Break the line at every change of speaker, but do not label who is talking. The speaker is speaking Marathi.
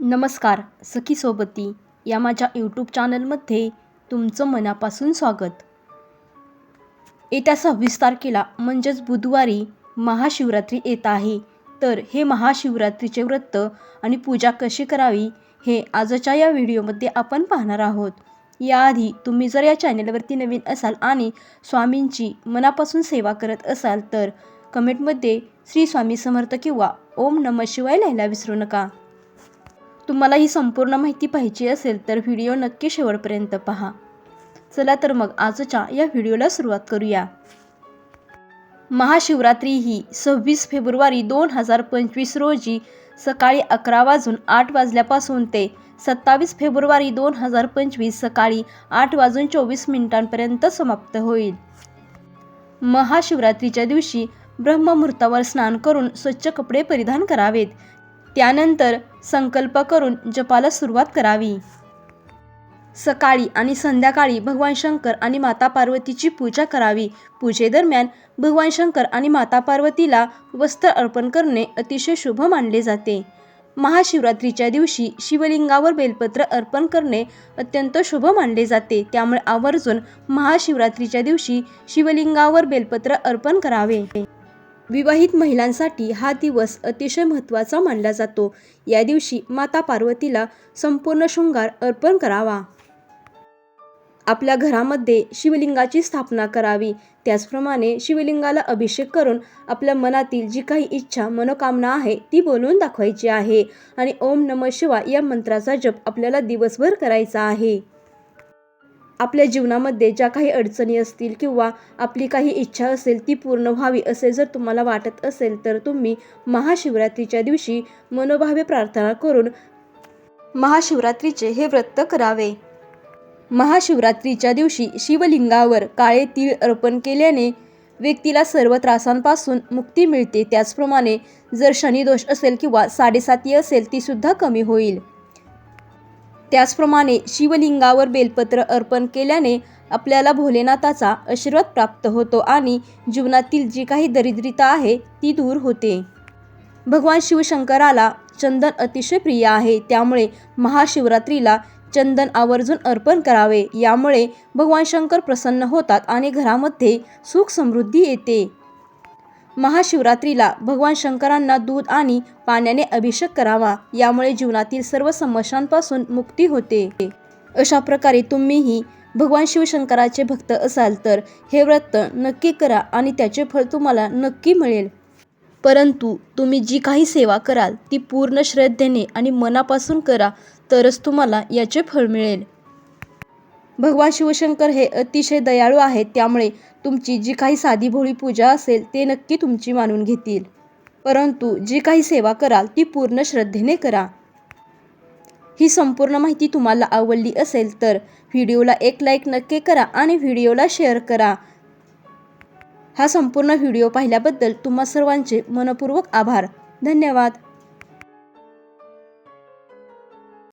नमस्कार सखी सोबती. या माझ्या यूट्यूब चॅनलमध्ये तुमचं मनापासून स्वागत. येत्या सव्वीस तारखेला म्हणजेच बुधवारी महाशिवरात्री येत आहे. तर हे महाशिवरात्रीचे व्रत आणि पूजा कशी करावी हे आजच्या या व्हिडिओमध्ये आपण पाहणार आहोत. याआधी तुम्ही जर या चॅनलवरती नवीन असाल आणि स्वामींची मनापासून सेवा करत असाल तर कमेंटमध्ये श्री स्वामी समर्थ किंवा ओम नम शिवाय लिहायला विसरू नका. तुम्हाला ही संपूर्ण माहिती पाहिजे असेल तर व्हिडिओ नक्की शेवटपर्यंत पहा. चला तर मग आजच्या या व्हिडिओला सुरुवात करूया. महाशिवरात्री ही सव्वीस फेब्रुवारी दोन हजार पंचवीस रोजी सकाळी अकरा वाजून आठ वाजल्यापासून ते सत्तावीस फेब्रुवारी दोन हजार पंचवीस सकाळी आठ वाजून चोवीस मिनिटांपर्यंत समाप्त होईल. महाशिवरात्रीच्या दिवशी ब्रह्ममुहूर्तावर स्नान करून स्वच्छ कपडे परिधान करावेत. त्यानंतर संकल्प करून जपाला सुरुवात करावी. सकाळी आणि संध्याकाळी भगवान शंकर आणि माता पार्वतीची पूजा करावी. पूजेदरम्यान भगवान शंकर आणि माता पार्वतीला वस्त्र अर्पण करणे अतिशय शुभ मानले जाते. महाशिवरात्रीच्या दिवशी शिवलिंगावर बेलपत्र अर्पण करणे अत्यंत शुभ मानले जाते. त्यामुळे आवर्जून महाशिवरात्रीच्या दिवशी शिवलिंगावर बेलपत्र अर्पण करावे. विवाहित महिलांसाठी हा दिवस अतिशय महत्त्वाचा मानला जातो. या दिवशी माता पार्वतीला संपूर्ण शृंगार अर्पण करावा. आपल्या घरामध्ये शिवलिंगाची स्थापना करावी. त्याचप्रमाणे शिवलिंगाला अभिषेक करून आपल्या मनातील जी काही इच्छा मनोकामना आहे ती बोलून दाखवायची आहे. आणि ओम नम शिवा या मंत्राचा जप आपल्याला दिवसभर करायचा आहे. आपल्या जीवनामध्ये ज्या काही अडचणी असतील किंवा आपली काही इच्छा असेल ती पूर्ण व्हावी असे जर तुम्हाला वाटत असेल तर तुम्ही महाशिवरात्रीच्या दिवशी मनोभावे प्रार्थना करून महाशिवरात्रीचे हे व्रत करावे. महाशिवरात्रीच्या दिवशी शिवलिंगावर काळे तीळ अर्पण केल्याने व्यक्तीला सर्व त्रासांपासून मुक्ती मिळते. त्याचप्रमाणे जर शनिदोष असेल किंवा साडेसाती असेल ती सुद्धा कमी होईल. त्याचप्रमाणे शिवलिंगावर बेलपत्र अर्पण केल्याने आपल्याला भोलेनाथाचा आशीर्वाद प्राप्त होतो आणि जीवनातील जी काही दरिद्रता आहे ती दूर होते. भगवान शिवशंकराला चंदन अतिशय प्रिय आहे. त्यामुळे महाशिवरात्रीला चंदन आवर्जून अर्पण करावे. यामुळे भगवान शंकर प्रसन्न होतात आणि घरामध्ये सुख समृद्धी येते. महाशिवरात्रीला भगवान शंकरांना दूध आणि पाण्याने अभिषेक करावा. यामुळे जीवनातील सर्व समस्यांपासून मुक्ती होते. अशा प्रकारे तुम्हीही भगवान शिवशंकराचे भक्त असाल तर हे व्रत नक्की करा आणि त्याचे फळ तुम्हाला नक्की मिळेल. परंतु तुम्ही जी काही सेवा कराल ती पूर्ण श्रद्धेने आणि मनापासून करा तरच तुम्हाला याचे फळ मिळेल. भगवान शिवशंकर हे अतिशय दयाळू आहेत. त्यामुळे तुमची जी काही साधी भोळी पूजा असेल ते नक्की तुमची मानून घेतील. परंतु जी काही सेवा कराल ती पूर्ण श्रद्धेने करा. ही संपूर्ण माहिती तुम्हाला आवडली असेल तर व्हिडिओला एक लाईक नक्की करा आणि व्हिडिओला शेअर करा. हा संपूर्ण व्हिडिओ पाहिल्याबद्दल तुम्हा सर्वांचे मनपूर्वक आभार. धन्यवाद.